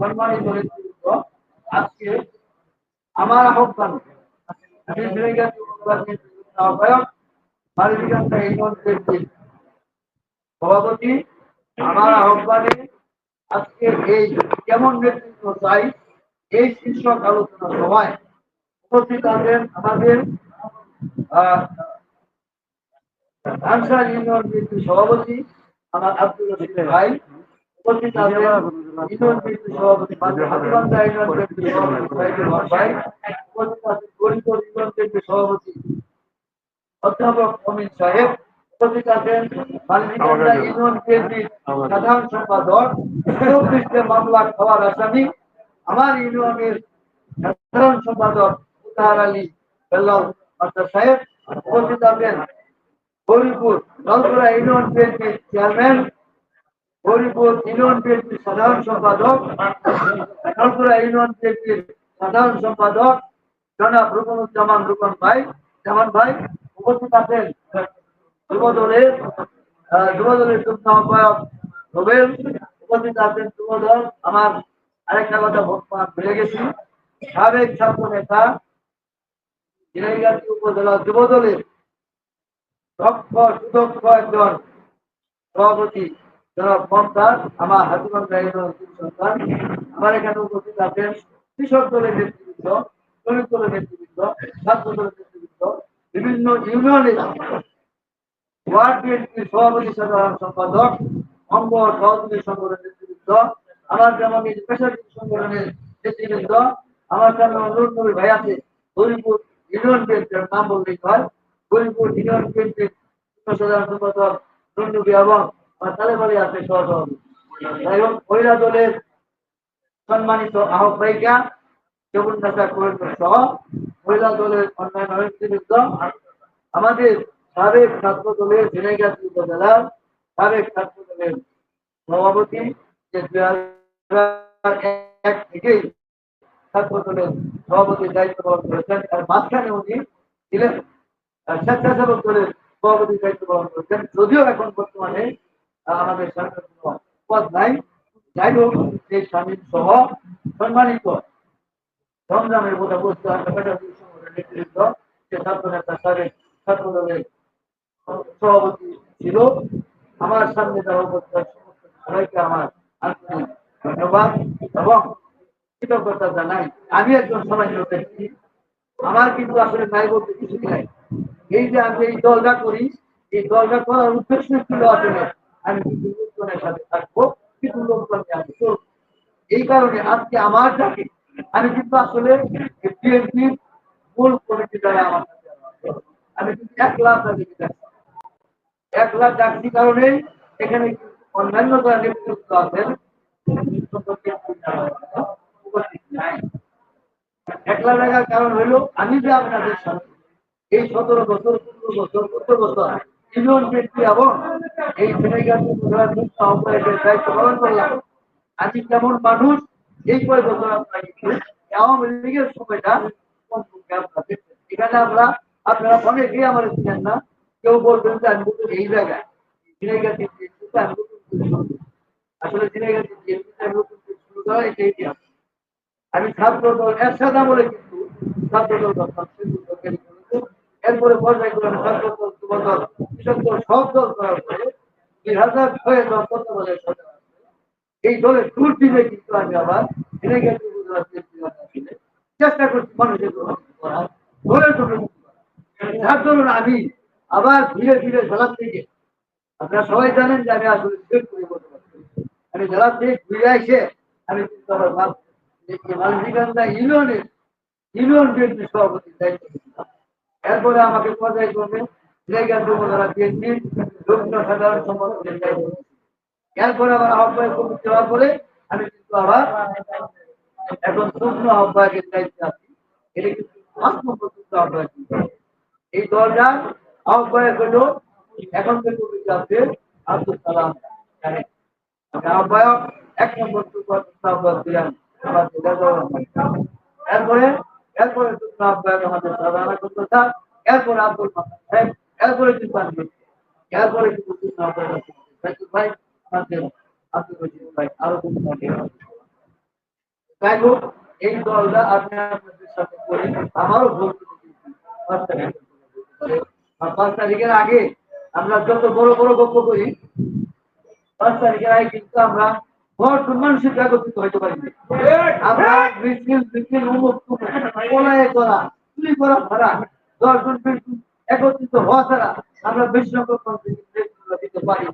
সম্মানিত আজকে আমার আহ্বান বিএনপির সভাপতি আমার আহ্বানে আজকে এই কেমন নেতৃত্ব চাই এই শীর্ষক আলোচনা সভায় উপস্থিত আছেন আমাদের আহ, ইউনিয়ন সভাপতি আমার আব্দুল ভাই। সভাপতি অধ্যাপক অমিত সাধারণ সম্পাদক মামলা খাওয়ার আসামি আমার ইউনিয়নের সাধারণ সম্পাদক উতাহার আলী বেল্লাল সাহেব উপস্থিত আছেন Gauripur Nalpura union chairman Gauripur union বিএনপির সাধারণ সম্পাদক ইউনিয়ন বিএনপির সাধারণ সম্পাদক জনাব রুকনুজ্জামান রুকন ভাই জামান ভাই উপস্থিত আছেন যুব দলের আহ, যুব দলের যুগ্ম আহ্বায়ক রুবেল উপস্থিত আছেন যুব দল আমার আরেকটা কথা ভুলে গেছি। সাবেক ছাত্র নেতা ঝিনাইগাতি উপজেলা যুব দলের দক্ষ সুদক্ষ একজন সভাপতি জনাব মমতাজ, আমার হাতিগঞ্জ সন্তান, আমার এখানে উপস্থিত আছেন কৃষক দলের নেতৃবৃন্দ, শ্রমিক দলের নেতৃবৃন্দ, ছাত্র দলের নেতৃবৃন্দ, বিভিন্ন ইউনিয়নের ওয়ার্ড বিএনপির সভাপতি, সাধারণ সম্পাদক, অঙ্গ সহযোগী সংগঠনের নেতৃবৃন্দ, আমার এই পেশাজীবী সংগঠনের নেতৃবৃন্দ, আমার সামনে অনুরোধ নবী ভাই আছে গরিপুর ইউনিয়ন বিএনপির নাম বললেই হয় গরিপুর ইউনিয়ন বিএনপির সাধারণ সম্পাদক রন্ডুবি এবং দলের সম্মানিত আহ্বায়িকা জগন্নাথা কোয়েন্দ্র সহ মহিলা দলের অন্যান্য আমাদের সাবেক ছাত্র দলের ঝিনাইগাতি উপজেলার সাবেক ছাত্র দলের সভাপতি এক ছাত্র দলের সভাপতির দায়িত্ব পালন করেছেন, তার মাঝখানে উনি ছিলেন স্বেচ্ছাসেবক দলের সভাপতির দায়িত্ব পালন করেছেন। যদিও এখন বর্তমানে আমাদের যাই হোক সেই সহ সম্মানিত সংগ্রামের সভাপতি ছিল। আমার সামনে সবাইকে আমার ধন্যবাদ এবং কৃতজ্ঞতা জানাই। আমি একজন সামান্য ব্যক্তি, আমার কিন্তু আসলে নাই বলতে কিছু নাই। এই যে আমি এই দলটা করি, এই দলটা করার উদ্দেশ্য ছিল আসলে আমি লোকজনের সাথে থাকব কিন্তু লোকজনকে আমি এই কারণে আজকে আমার ডাকে আমি কিন্তু আসলে বিএনপির মূল কমিটি দ্বারা আমার আমি কিন্তু এক লাখ ডাকি এক লাখ ডাকছি কারণে এখানে অন্যান্য যারা নেতৃত্ব আছেন একলা লাগার কারণ হলো, আমি যে আপনাদের সাথে এই সতেরো বছর, পনেরো বছর চোদ্দ বছর ইউনিয়ন ব্যক্তি এবং এই দায়িত্ব পালন করলাম আমি কেমন মানুষ, এই কয় বছর আওয়ামী লীগের সময়টা। এখানে আমরা, আপনারা অনেকেই আমার ছিলেন না, কেউ বলবেন যে আমি নতুন এই জায়গায় করে করি। আসলে আমি শুরু করা আমি ছাত্র দল একসাথে আমলে কিন্তু ছাত্র দল এরপরে পর্যায়ক্রমে ছাত্র দল যুব দল সব দল করার দুই হাজার ছয় দল এই দলের টুর টিমে কিন্তু আমি আবার গেছি চেষ্টা করছি মানুষের করার দরুন আমি আবার ধীরে ধীরে জেলার থেকে, আপনারা সবাই জানেন যে আমি আসলে ডিবেট করে বলতে আমি জেলার থেকে ঘুরে এসে আমি কিন্তু আবার মালদিগান্দা ইউনিয়নের, ইউনিয়ন বিএনপি সভাপতির দায়িত্ব এরপরে আমাকে পর্যায়ক্রমে এরপরে আবার আমি কিন্তু আবার এখন এই দলটার আহ্বায়ক হলো এখন যে আব্দুল আহ্বায়ক, এক নম্বর আহ্বায়ক দিলাম এরপরে এরপরে আমাদের এরপরে আব্দুল সাহেব। এরপরে এরপরে আছে। ভাই ভাই আরও হোক এই দলটা আপনি আপনাদের সাথে করে। আমারও ভোট পাঁচ তারিখের আগে আমরা যত বড় বড় গল্প করি পাঁচ তারিখের আগে কিন্তু আমরা ভোট মানুষের একত্রিত হইতে পারি আমরা মিছিল মিছিল উমুক তুমুক, করা চুরি করা দশজন একত্রিত হওয়া ছাড়া আমরা বেশি সংখ্যক দিতে পারি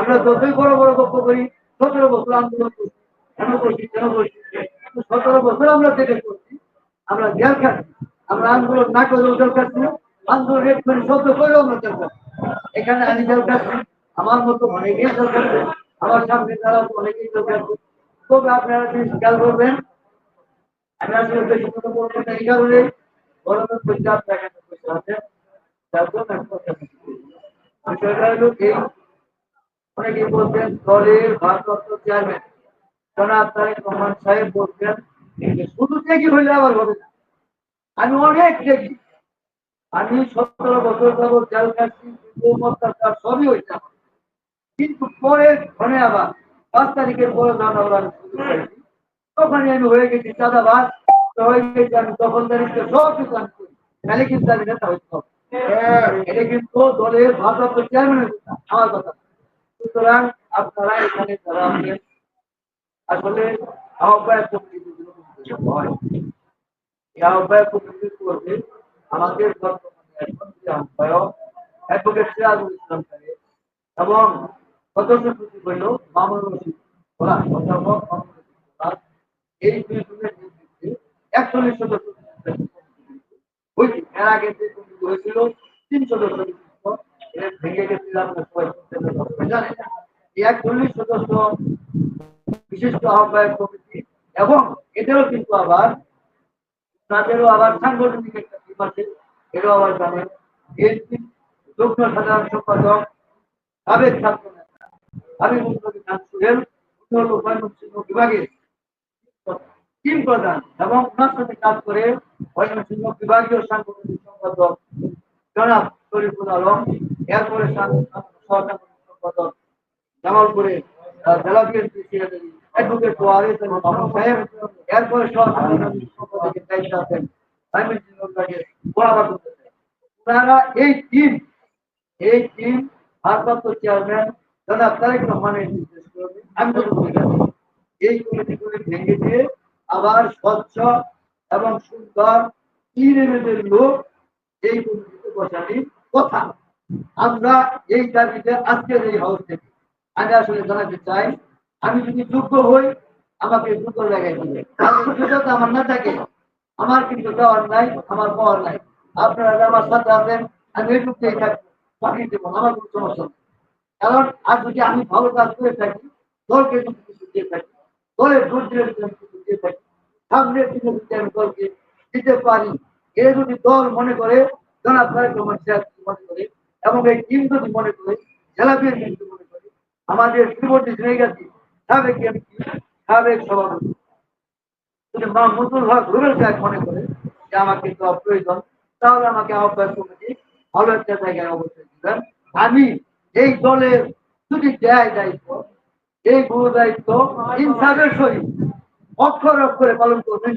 আমরা যতই বড় বড় গল্প করি, সতেরো বছর আন্দোলন করছি কেন করছি সতেরো বছর আমরা দেখে করছি আমরা জেল খাচ্ছি, আমরা আন্দোলন না করেও জেল খাচ্ছি, আন্দোলন রেট করে শব্দ করেও আমরা জেল খাচ্ছি। এখানে আমি জেল খাচ্ছি, আমার মতো অনেকেই জেল খাচ্ছে, আমার সামনে তারা অনেকেই জেল খাচ্ছে। তবে আপনারা জিনিস খেয়াল করবেন আমি আসলে বেশি কথা বলব না এই কারণে গণতন্ত্র চাপ দেখাতে আবার আমি অনেক ত্যাগী আমি সতেরো বছর যাবৎ জেল অত্যাচার সবই। কিন্তু পরে ঘনে আবার পাঁচ তারিখের পরে তখনই আমি হয়ে গেছি চাঁদাবাদ তো হয়ে গেছি আমি দখলদারিত্ব সব কিছু আমি তাহলে কিন্তু আমি নেতা হইতে হবে। এটা কিন্তু দলের ভারপ্রাপ্ত চেয়ারম্যানের আমার কথা। সুতরাং আপনারা এখানে যারা আছেন, আসলে আহ্বায়ক হয় ইসলাম সাহেব এবং সদস্য সচিব হইল মামুন রশিদ। ওরা অধ্যাপক এই দুই জনের নেতৃত্বে একচল্লিশ হয়েছে এর আগে যে হয়েছিল তিন সদস্য ভেঙে গেছিল জানেন একচল্লিশ সদস্য বিশিষ্ট আহ্বায়ক কমিটি এবং এদেরও কিন্তু আবার, তাদেরও আবার সাংগঠনিক একটা টিম আছে, এরও আবার জানেন বিএনপি যুগ্ম সাধারণ সম্পাদক সাবেক ছাত্র নেতা আমি মুখ্যমন্ত্রী খান সুহেল বিভাগের টিম প্রধান এবং ওনার সাথে কাজ করে ময়মনসিংহ বিভাগীয় সাংগঠনিক সম্পাদক জনাব শরীফুল আলম এরপরে সহসাংগঠনিক সম্পাদক জামালপুরে জেলা বিএনপি সেক্রেটারি অ্যাডভোকেট ওয়ারিস মামুন সাহেব এরপরে সহসাংগঠনিক সম্পাদকের দায়িত্ব আছেন ওনারা এই টিম এই টিম ভারপ্রাপ্ত চেয়ারম্যান জনাব তারেক রহমানের নির্দেশ করবে আমি। এই ভেঙে দিয়ে আবার স্বচ্ছ এবং সুন্দর ইরেমেদের লোক এই কমিটিতে বসানির কথা। আমরা এই দাবিতে আজকের এই হাউস থেকে আমি আসলে জানাতে চাই, আমি যদি যোগ্য হই, আমাকে যোগ্য জায়গায় দিবে যোগ্যতা আমার না থাকে। আমার কিন্তু দেওয়ার নাই, আমার পাওয়ার নাই। আপনারা আমার সাথে আছেন, আমি এইটুকুই থাকব বাকি দেবো আমার কোনো সমস্যা নেই। কারণ আর যদি আমি ভালো কাজ করে থাকি, দলকে যদি কিছু দিয়ে থাকি, দলের ভোট আমি কিছু দিয়ে থাকি সামনের দিনে যদি আমি দলকে দিতে পারি এ যদি দল মনে করে, জনাব তারেক সাহেব মনে করে, এবং এই টিম যদি মনে করে, জেলা বিএনপি মনে করে, আমাদের শ্রীমতী শ্রেণীগাছি সাবেক এমপি, সাবেক সভাপতি। যদি মাহমুদুল হক রুবেল সাহেব মনে করে যে আমাকে দেওয়া প্রয়োজন তাহলে আমাকে আহ্বায়ক কমিটি ভালো একটা জায়গায় অবশ্যই দিবেন। আমি এই দলের যদি দেয় দায়িত্ব, এই গুরু দায়িত্ব ইনসাফের সহিত অক্ষর অক্ষরে পালন করবেন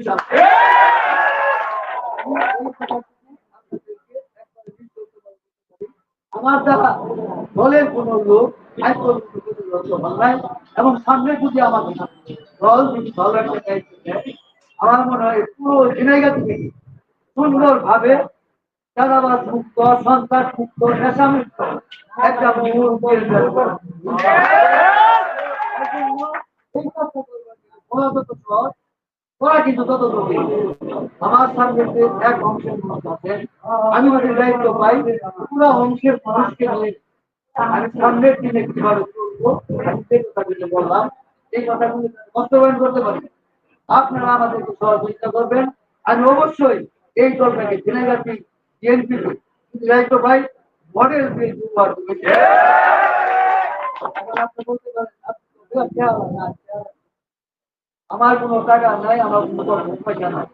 আমার দ্বারা দলের কোন লোক এবং সামনে যদি আমাকে দল দেয় আমার মনে হয় পুরো ঝিনাইগা থেকে সুন্দর ভাবে চাঁদাবাজ মুক্ত, সন্ত্রাস মুক্ত নেশা মুক্ত একটা কাজটা ওরা কিন্তু তত আমার সামনে এক অংশের আমি ওদের দায়িত্ব পাই পুরো অংশের মানুষকে আমি সামনের দিনে বললাম এই কথাগুলো বাস্তবায়ন করতে পারি আপনারা আমাদেরকে সহযোগিতা করবেন আমি অবশ্যই এই দলটাকে জেনেগাছি বিএনপি দায়িত্ব ভাই মডেল। এখন আপনি বলতে পারেন, আপনি তো বিরাট চেহারা না, চেহারা। আমার কোনো টাকা নাই, আমার কোনো পয়সা নাই।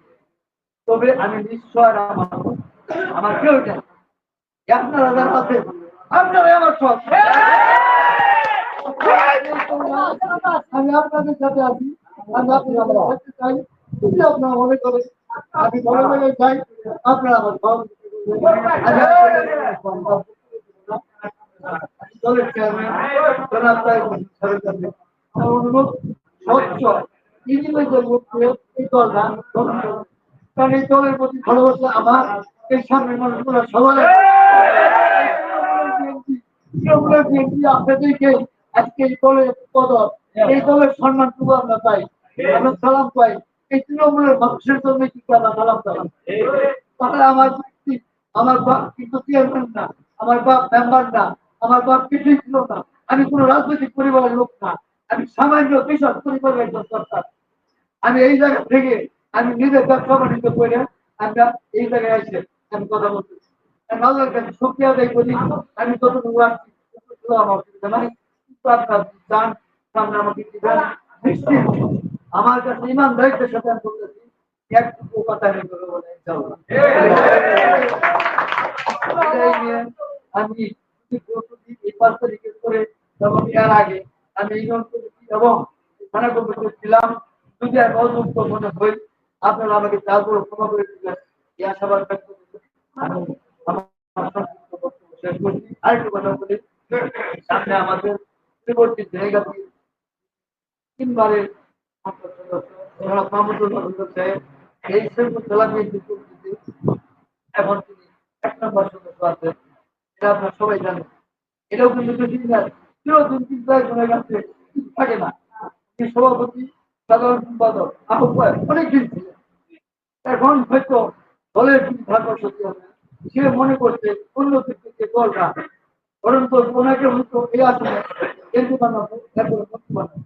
তবে আমি নিশ্চয় আমার আমার কেউ নেই। আপনারা যারা আছেন, আপনারাই আমার সব। আমি আপনাদের সাথে আছি। আপনার আমার আমি চাই। আপনারা আমার অনুরোধ, স্বচ্ছ। এই কারণ দলের প্রতি ভালোবাসা আমার, এই সামনের মানুষগুলো বিএনপি, আপনাদেরকে আজকে এই দলের পদক, এই দলের সম্মানটুকু আমরা পাই, আমরা সালাম পাই। এই তৃণমূলের মানুষের জন্য কিন্তু আমরা সালাম পাই। তাহলে আমার আমার বাপ কিন্তু চেয়ারম্যান না, আমার বাপ মেম্বার না, আমার বাপ কিছুই ছিল না। আমি কোনো রাজনৈতিক পরিবারের লোক না, আমি সামান্য কৃষক পরিবারের একজন সরকার আমি এই জায়গা থেকে আমি নিজের ব্যবসা বাণিজ্য করে আমরা এই জায়গায় এসে আমি কথা বলতেছি আমি আল্লাহর কাছে শুক্রিয়া আদায় করি। আমি যতটুকু আসছি আমার অসুবিধা নাই কিন্তু আপনার যান সামনে আমাকে আমার কাছে ইমান দায়িত্বের সাথে আমি বলতেছি, একটুকু কথা আমি আমি এই পাঁচ এর আগে আমি কমিটি এবং ছিলাম যদি আমি অযুক্ত মনে হই আপনারা আমাকে তারপর ক্ষমা করে দিবেন। এই আশাবাদ ব্যক্ত আরেকটু কথা বলি, সামনে আমাদের পরবর্তী জায়গাতে তিনবারের এই এটা আপনারা সবাই জানেন। এটাও কিন্তু থাকে না। সভাপতি সাধারণ সম্পাদক, আহ্বায়ক এখন হয়তো দলের ভাগ্য সত্যি সে মনে করছে অন্য দিক দল না। পরন্ত ওনাকে হয়তো এই আসনে কেন্দ্র বানাবো এরপরে মন্ত্রী বানাবো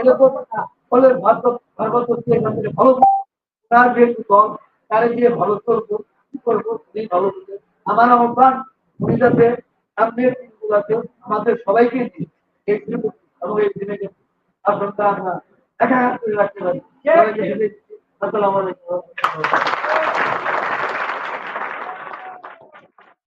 এটা তো না। ফলে ভারত ভারত হচ্ছে এখান থেকে ভালো যেহেতু দিয়ে ভালো কি করব আমার আমাদের সবাইকে এবং এই দিনে আসনটা আমরা একা একা রাখতে পারি। দিচ্ছি। আসসালামু আলাইকুম।